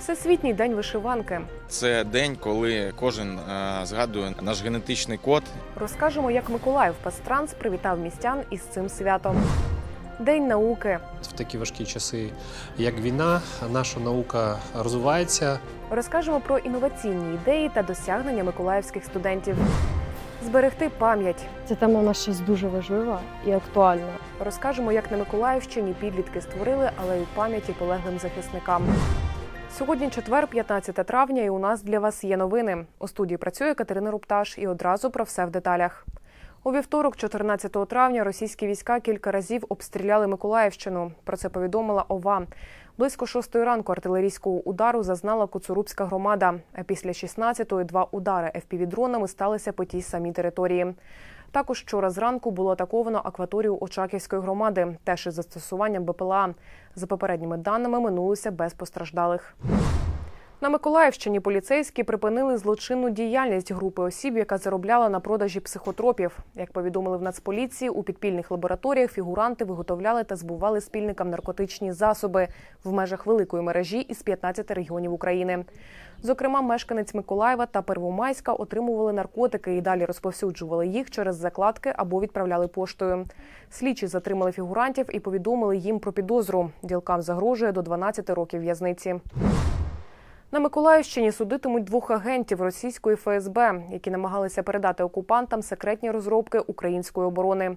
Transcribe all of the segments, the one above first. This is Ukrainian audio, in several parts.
Всесвітній день вишиванки. Це день, коли кожен е, згадує наш генетичний код. Розкажемо, як Миколаїв Пастранс привітав містян із цим святом. День науки. В такі важкі часи, як війна, наша наука розвивається. Розкажемо про інноваційні ідеї та досягнення миколаївських студентів. Зберегти пам'ять. Ця тема у нас зараз дуже важлива і актуальна. Розкажемо, як на Миколаївщині підлітки створили алею пам'яті полеглим захисникам. Сьогодні четвер, 15 травня, і у нас для вас є новини. У студії працює Катерина Рупташ і одразу про все в деталях. У вівторок, 14 травня, російські війська кілька разів обстріляли Миколаївщину. Про це повідомила ОВА. Близько шостої ранку артилерійського удару зазнала Куцурубська громада. А після 16-ї два удари ФПВ-дронами сталися по тій самій території. Також вчора зранку було атаковано акваторію Очаківської громади, теж із застосуванням БПЛА. За попередніми даними минулося без постраждалих. На Миколаївщині поліцейські припинили злочинну діяльність групи осіб, яка заробляла на продажі психотропів. Як повідомили в Нацполіції, у підпільних лабораторіях фігуранти виготовляли та збували спільникам наркотичні засоби в межах великої мережі із 15 регіонів України. Зокрема, мешканець Миколаєва та Первомайська отримували наркотики і далі розповсюджували їх через закладки або відправляли поштою. Слідчі затримали фігурантів і повідомили їм про підозру. Ділкам загрожує до 12 років в'язниці. На Миколаївщині судитимуть двох агентів російської ФСБ, які намагалися передати окупантам секретні розробки української оборони.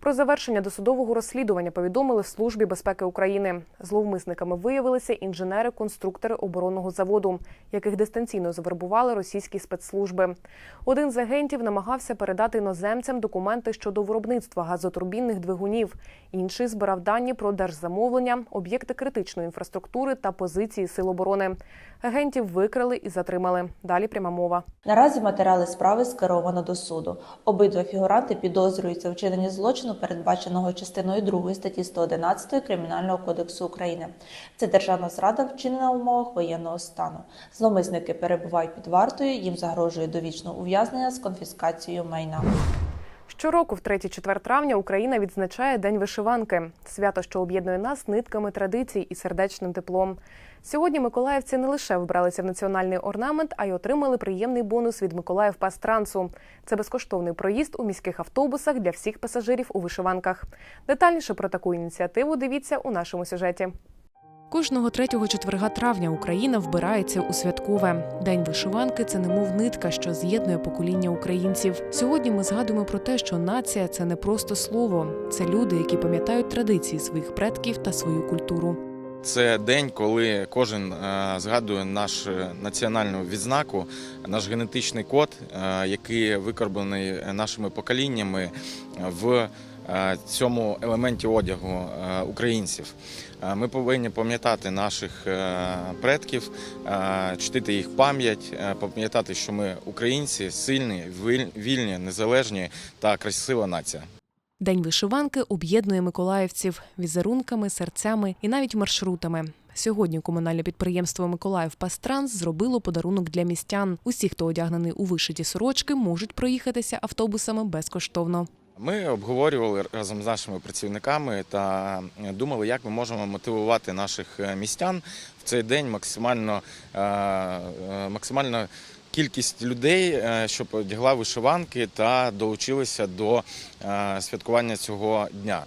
Про завершення досудового розслідування повідомили в службі безпеки України. Зловмисниками виявилися інженери-конструктори оборонного заводу, яких дистанційно завербували російські спецслужби. Один з агентів намагався передати іноземцям документи щодо виробництва газотурбінних двигунів. Інший збирав дані про держзамовлення, об'єкти критичної інфраструктури та позиції сил оборони. Агентів викрили і затримали. Далі пряма мова. Наразі матеріали справи скеровано до суду. Обидва фігуранти підозрюються в вчиненні злочину, передбаченого частиною 2 статті 111 Кримінального кодексу України. Це державна зрада, вчинена в умовах воєнного стану. Зломисники перебувають під вартою, їм загрожує довічне ув'язнення з конфіскацією майна. Щороку, в 3-4 травня, Україна відзначає День вишиванки свято, що об'єднує нас нитками традицій і сердечним теплом. Сьогодні миколаївці не лише вбралися в національний орнамент, а й отримали приємний бонус від Миколаїв Пастрансу. Це безкоштовний проїзд у міських автобусах для всіх пасажирів у вишиванках. Детальніше про таку ініціативу дивіться у нашому сюжеті. Кожного третього четверга травня Україна вбирається у святкове. День вишиванки це немов нитка, що з'єднує покоління українців. Сьогодні ми згадуємо про те, що нація це не просто слово, це люди, які пам'ятають традиції своїх предків та свою культуру. Це день, коли кожен е, згадує нашу національну відзнаку, наш генетичний код, е, який викорбаний нашими поколіннями в е, цьому елементі одягу е, українців. Е, Ми повинні пам'ятати наших е, предків, е, чтити їх пам'ять, е, пам'ятати, що ми українці, сильні, вільні, незалежні та красива нація. День вишиванки об'єднує миколаївців візерунками, серцями і навіть маршрутами. Сьогодні комунальне підприємство Миколаїв Пастранс зробило подарунок для містян. Усі, хто одягнений у вишиті сорочки, можуть проїхатися автобусами безкоштовно. Ми обговорювали разом з нашими працівниками та думали, як ми можемо мотивувати наших е, містян в цей день максимально, е, е, максимально кількість людей, е, щоб одягла вишиванки та долучилися до е, святкування цього дня.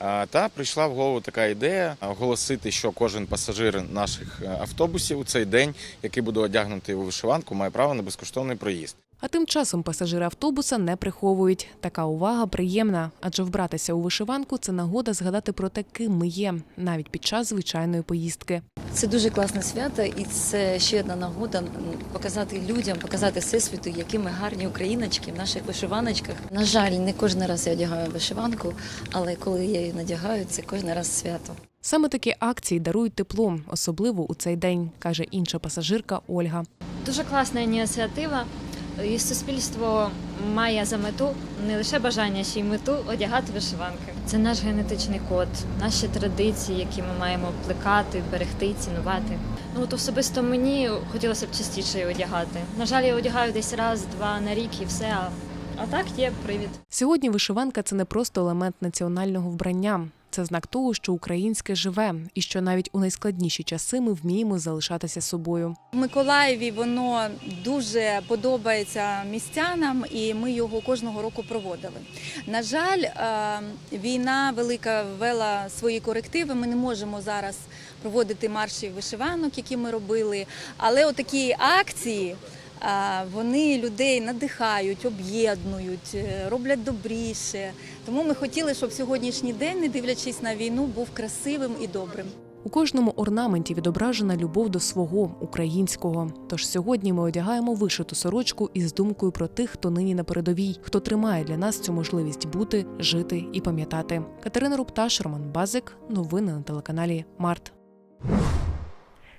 Е, Та прийшла в голову така ідея оголосити, що кожен пасажир наших е, автобусів у цей день, який буде одягнутий у вишиванку, має право на безкоштовний проїзд. А тим часом пасажири автобуса не приховують. Така увага приємна, адже вбратися у вишиванку це нагода згадати про те, ким ми є, навіть під час звичайної поїздки. Це дуже класне свято, і це ще одна нагода показати людям, показати всесвіту, які ми гарні україночки в наших вишиваночках. На жаль, не кожен раз я одягаю вишиванку, але коли я її надягаю, це кожен раз свято. Саме такі акції дарують тепло, особливо у цей день, каже інша пасажирка Ольга. Дуже класна ініціатива. І суспільство має за мету не лише бажання, ще й мету одягати вишиванки. Це наш генетичний код, наші традиції, які ми маємо плекати, берегти, цінувати. Ну от особисто мені хотілося б частіше одягати. На жаль, я одягаю десь раз-два на рік і все. А так є привід. Сьогодні вишиванка це не просто елемент національного вбрання. Це знак того, що українське живе, і що навіть у найскладніші часи ми вміємо залишатися собою. В Миколаєві воно дуже подобається містянам, і ми його кожного року проводили. На жаль, е, війна велика ввела свої корективи. Ми не можемо зараз проводити марші вишиванок, які ми робили. Але отакі акції. е, Вони людей надихають, об'єднують, е, роблять добріше. Тому ми хотіли, щоб сьогоднішній день, не дивлячись на війну, був красивим і добрим. У кожному орнаменті відображена любов до свого українського. Тож сьогодні ми одягаємо вишиту сорочку із думкою про тих, хто нині на передовій, хто тримає для нас цю можливість бути, жити і пам'ятати. Катерина Рупташ, Роман Базик. Новини на телеканалі Март.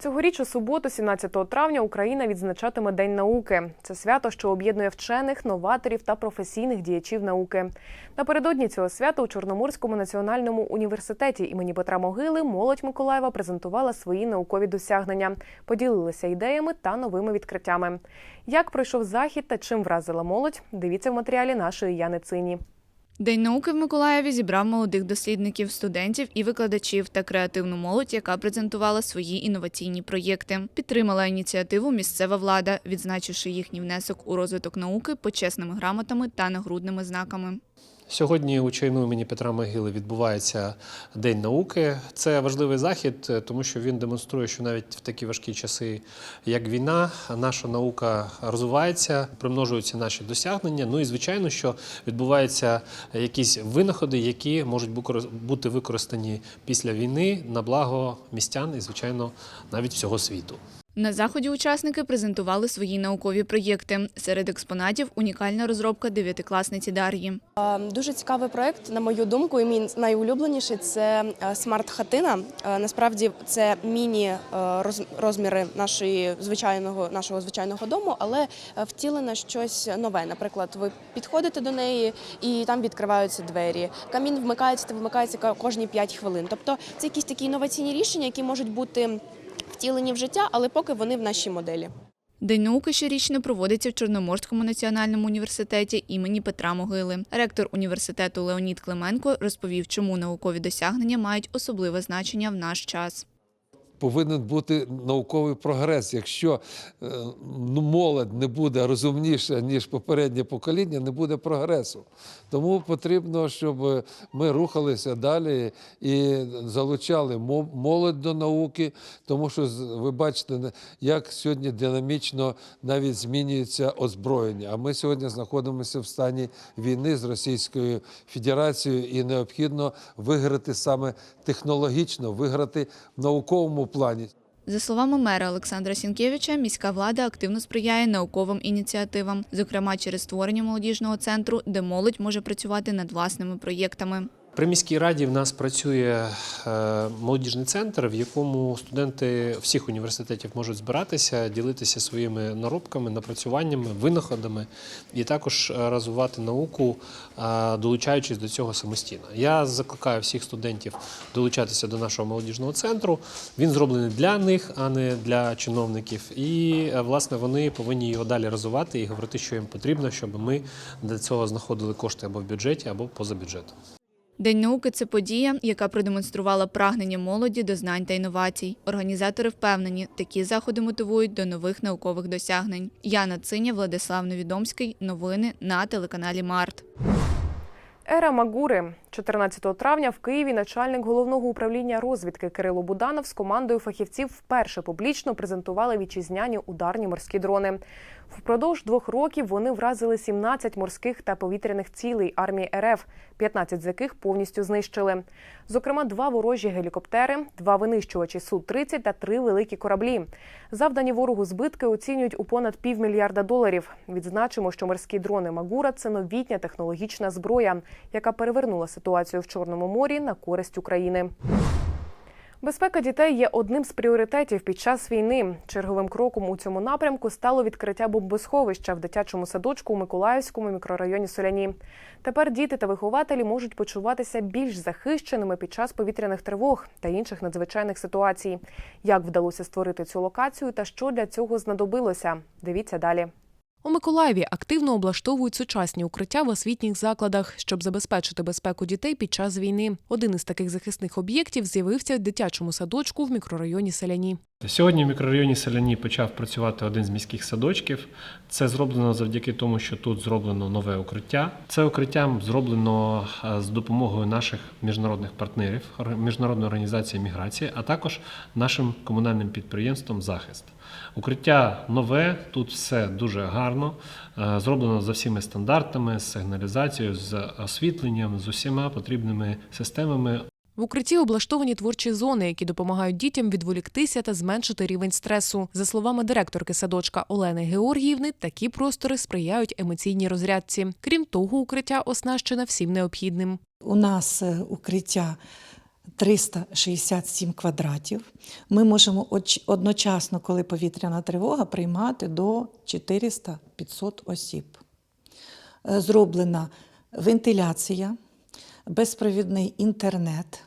Цьогоріч у суботу, 17 травня, Україна відзначатиме День науки. Це свято, що об'єднує вчених, новаторів та професійних діячів науки. Напередодні цього свята у Чорноморському національному університеті імені Петра Могили молодь Миколаєва презентувала свої наукові досягнення, поділилася ідеями та новими відкриттями. Як пройшов захід та чим вразила молодь? Дивіться в матеріалі нашої Яни Цині. День науки в Миколаєві зібрав молодих дослідників, студентів і викладачів та креативну молодь, яка презентувала свої інноваційні проєкти. Підтримала ініціативу місцева влада, відзначивши їхній внесок у розвиток науки почесними грамотами та нагрудними знаками. Сьогодні у чайну імені Петра Могили відбувається День науки. Це важливий захід, е, тому що він демонструє, що навіть в такі важкі часи, як війна, наша наука розвивається, примножуються наші досягнення. Ну і звичайно, що відбуваються якісь винаходи, які можуть бути використані після війни на благо містян і, звичайно, навіть всього світу. На заході учасники презентували свої наукові проєкти. Серед експонатів унікальна розробка дев'ятикласниці Дар'ї. Дуже цікавий проект, на мою думку, і мій найулюбленіший це е, смарт-хатина. Е, Насправді це міні е, роз- розміри нашої звичайного нашого звичайного дому, але е, втілене щось нове. Наприклад, ви підходите до неї і там відкриваються двері. Камін вмикається та вимикається ка- кожні 5 хвилин. Тобто це якісь такі інноваційні рішення, які можуть бути втілені в життя, але поки вони в нашій моделі. День науки щорічно проводиться в Чорноморському національному університеті імені Петра Могили. Ректор університету Леонід Клименко розповів, чому наукові досягнення мають особливе значення в наш час. Повинен бути науковий прогрес. Якщо е, ну, молодь не буде розумніша, ніж попереднє покоління, не буде прогресу. Тому потрібно, щоб ми рухалися далі і залучали мо- молодь до науки, тому що ви бачите, як сьогодні динамічно навіть змінюється озброєння. А ми сьогодні знаходимося в стані війни з Російською Федерацією, і необхідно виграти саме технологічно, виграти в науковому плані. За словами мера Олександра Сінкевича, міська влада активно сприяє науковим ініціативам, зокрема через створення молодіжного центру, де молодь може працювати над власними проєктами. При міській раді в нас працює е, молодіжний центр, в якому студенти всіх університетів можуть збиратися, ділитися своїми наробками, напрацюваннями, винаходами і також е, розвивати науку, е, долучаючись до цього самостійно. Я закликаю всіх студентів долучатися до нашого молодіжного центру. Він зроблений для них, а не для чиновників. І власне вони повинні його далі розвивати і говорити, що їм потрібно, щоб ми для цього знаходили кошти або в бюджеті, або поза бюджетом. День науки це подія, яка продемонструвала прагнення молоді до знань та інновацій. Організатори впевнені, такі заходи мотивують до нових наукових досягнень. Яна Циня, Владислав Новідомський. Новини на телеканалі Март. Ера Магури 14 травня в Києві начальник головного управління розвідки Кирило Буданов з командою фахівців вперше публічно презентували вітчизняні ударні морські дрони. Впродовж двох років вони вразили 17 морських та повітряних цілей армії РФ, 15 з яких повністю знищили. Зокрема, два ворожі гелікоптери, два винищувачі Су-30 та три великі кораблі. Завдані ворогу збитки оцінюють у понад півмільярда доларів. Відзначимо, що морські дрони Магура це новітня технологічна зброя, яка перевернула ситуацію в Чорному морі на користь України. Безпека дітей є одним з пріоритетів під час війни. Черговим кроком у цьому напрямку стало відкриття бомбосховища в дитячому садочку у Миколаївському мікрорайоні Соляні. Тепер діти та вихователі можуть почуватися більш захищеними під час повітряних тривог та інших надзвичайних ситуацій. Як вдалося створити цю локацію та що для цього знадобилося? Дивіться далі. У Миколаєві активно облаштовують сучасні укриття в освітніх закладах, щоб забезпечити безпеку дітей під час війни. Один із таких захисних об'єктів з'явився в дитячому садочку в мікрорайоні Селяні. Сьогодні в мікрорайоні Селяні почав працювати один з міських садочків. Це зроблено завдяки тому, що тут зроблено нове укриття. Це укриття зроблено е, з допомогою наших міжнародних партнерів, міжнародної організації міграції, а також нашим комунальним підприємством Захист. Укриття нове, тут все дуже гарно, е, зроблено за всіми стандартами, з сигналізацією, з освітленням, з усіма потрібними системами В укритті облаштовані творчі зони, які допомагають дітям відволіктися та зменшити рівень стресу. За словами директорки садочка Олени Георгіївни, такі простори сприяють емоційній розрядці. Крім того, укриття оснащене всім необхідним. У нас е, укриття 367 квадратів. Ми можемо одночасно, коли повітряна тривога, приймати до 400-500 осіб. Е, Зроблена вентиляція, безпровідний інтернет,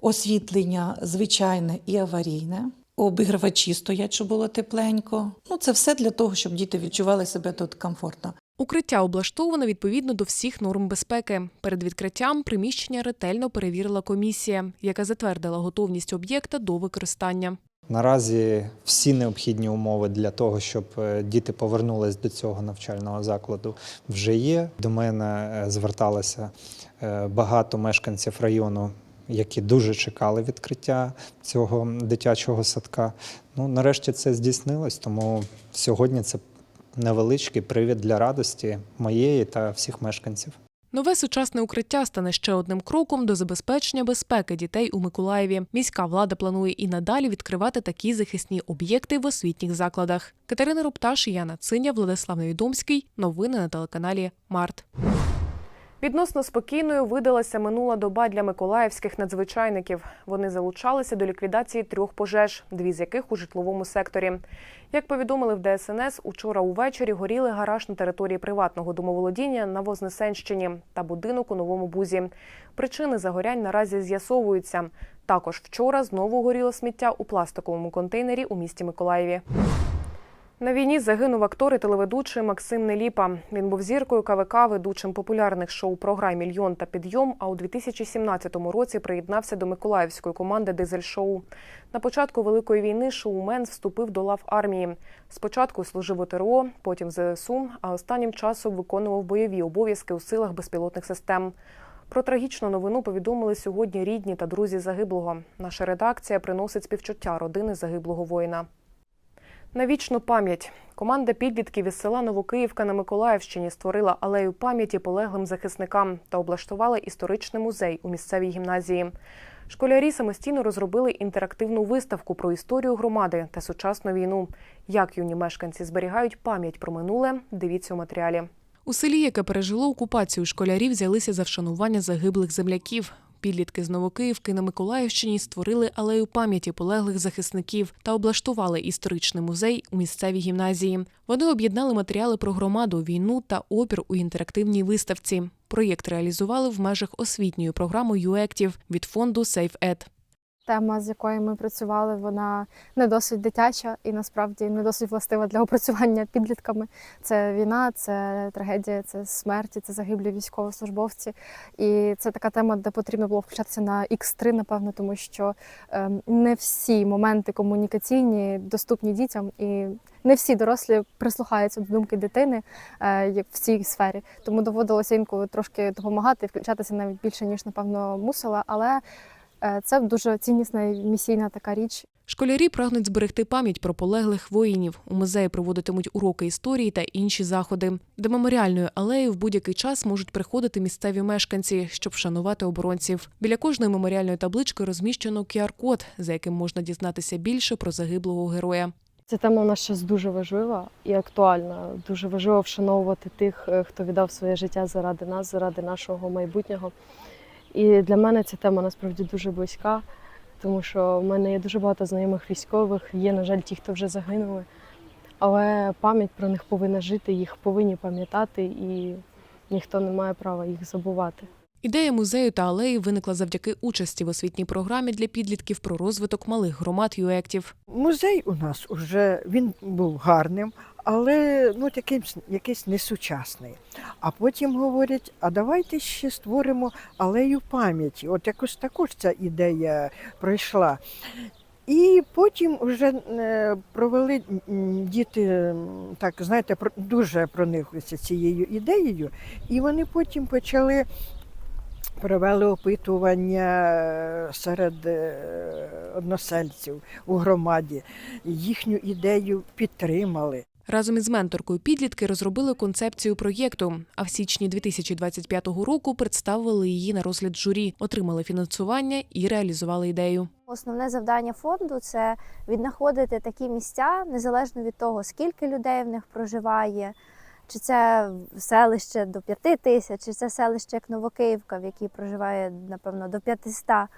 освітлення звичайне і аварійне. Обігрівачі стоять, щоб було тепленько. Ну, це все для того, щоб діти відчували себе тут комфортно. Укриття облаштоване відповідно до всіх норм безпеки. Перед відкриттям приміщення ретельно перевірила комісія, яка затвердила готовність об'єкта до використання. Наразі всі необхідні умови для того, щоб е, діти повернулись до цього навчального закладу, вже є. До мене е, зверталося е, багато мешканців району, які дуже чекали відкриття цього дитячого садка. Ну, нарешті це здійснилось, тому сьогодні це невеличкий привід для радості моєї та всіх мешканців. Нове сучасне укриття стане ще одним кроком до забезпечення безпеки дітей у Миколаєві. Міська влада планує і надалі відкривати такі захисні об'єкти в освітніх закладах. Катерина Рупташ, Яна Циня, Владислав Невідомський. Новини на телеканалі Март. Відносно спокійною видалася минула доба для миколаївських надзвичайників. Вони залучалися до ліквідації трьох пожеж, дві з яких у житловому секторі. Як повідомили в ДСНС, учора увечері горіли гараж на території приватного домоволодіння на Вознесенщині та будинок у Новому Бузі. Причини загорянь наразі з'ясовуються. Також вчора знову горіло сміття у пластиковому контейнері у місті Миколаєві. На війні загинув актор і телеведучий Максим Неліпа. Він був зіркою КВК, ведучим популярних шоу-програм Мільйон та підйом. А у 2017 році приєднався до миколаївської команди Дизель Шоу. На початку великої війни шоумен вступив до лав армії. Спочатку служив у ТРО, потім в ЗСУ, а останнім часом виконував бойові обов'язки у силах безпілотних систем. Про трагічну новину повідомили сьогодні рідні та друзі загиблого. Наша редакція приносить співчуття родини загиблого воїна. На вічну пам'ять команда підлітків із села Новокиївка на Миколаївщині створила алею пам'яті полеглим захисникам та облаштувала історичний музей у місцевій гімназії. Школярі самостійно розробили інтерактивну виставку про історію громади та сучасну війну. Як юні мешканці зберігають пам'ять про минуле, дивіться у матеріалі. У селі, яке пережило окупацію, школярі взялися за вшанування загиблих земляків. Підлітки з Новокиївки на Миколаївщині створили алею пам'яті полеглих захисників та облаштували історичний музей у місцевій гімназії. Вони об'єднали матеріали про громаду, війну та опір у інтерактивній виставці. Проєкт реалізували в межах освітньої програми ЮЕКТів від фонду SafeEd. Тема, з якою ми працювали, вона не досить дитяча і насправді не досить властива для опрацювання підлітками. Це війна, це трагедія, це смерті, це загиблі військовослужбовці. І це така тема, де потрібно було включатися на X3, напевно, тому що ем, не всі моменти комунікаційні доступні дітям, і не всі дорослі прислухаються до думки дитини е, як в цій сфері. Тому доводилося інколи трошки допомагати, включатися навіть більше ніж напевно мусила, але це дуже ціннісна і місійна така річ. Школярі прагнуть зберегти пам'ять про полеглих воїнів. У музеї проводитимуть уроки історії та інші заходи. До меморіальної алеї в будь-який час можуть приходити місцеві мешканці, щоб вшанувати оборонців. Біля кожної меморіальної таблички розміщено QR-код, за яким можна дізнатися більше про загиблого героя. Ця тема у нас зараз дуже важлива і актуальна. Дуже важливо вшановувати тих, е, хто віддав своє життя заради нас, заради нашого майбутнього. І для мене ця тема насправді дуже близька. тому що в мене є дуже багато знайомих військових, є, на жаль, ті, хто вже загинули. Але пам'ять про них повинна жити, їх повинні пам'ятати, і ніхто не має права їх забувати. Ідея музею та алеї виникла завдяки участі в освітній програмі для підлітків про розвиток малих громад юектів. Музей у нас уже він був гарним, але ну таким якийсь несучасний. А потім говорять: а давайте ще створимо алею пам'яті. От якось також ця ідея пройшла. І потім вже е, провели діти, так знаєте, дуже прониклися цією ідеєю, і вони потім почали провели опитування е, серед е, односельців у громаді. Їхню ідею підтримали. Разом із менторкою підлітки розробили концепцію проєкту. А в січні 2025 року представили її на розгляд журі, отримали фінансування і реалізували ідею. Основне завдання фонду це віднаходити такі місця, незалежно від того, скільки людей в них проживає, чи це селище до п'яти тисяч, чи це селище як Новокиївка, в якій проживає, напевно, до 500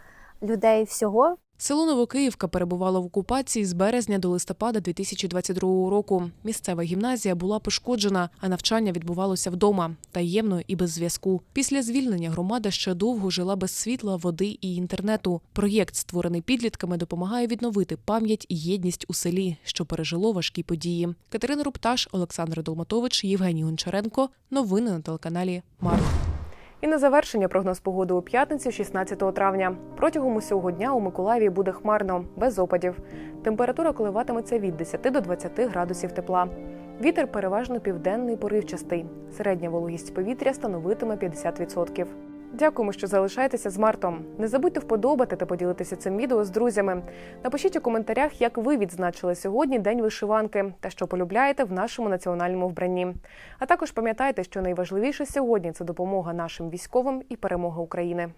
людей всього. Село Новокиївка перебувало в окупації з березня до листопада 2022 року. Місцева гімназія була пошкоджена, а навчання відбувалося вдома таємно і без зв'язку. Після звільнення громада ще довго жила без світла, води і інтернету. Проєкт, створений підлітками, допомагає відновити пам'ять і єдність у селі, що пережило важкі події. Катерина Рупташ, Олександр Долматович, Євгеній Гончаренко. Новини на телеканалі Март. І на завершення прогноз погоди у п'ятницю, 16 травня. Протягом усього дня у Миколаєві буде хмарно, без опадів. Температура коливатиметься від 10 до 20 градусів тепла. Вітер переважно південний поривчастий. Середня вологість повітря становитиме 50%. Дякуємо, що залишаєтеся з Мартом. Не забудьте вподобати та поділитися цим відео з друзями. Напишіть у коментарях, як ви відзначили сьогодні День вишиванки та що полюбляєте в нашому національному вбранні. А також пам'ятайте, що найважливіше сьогодні це допомога нашим військовим і перемога України.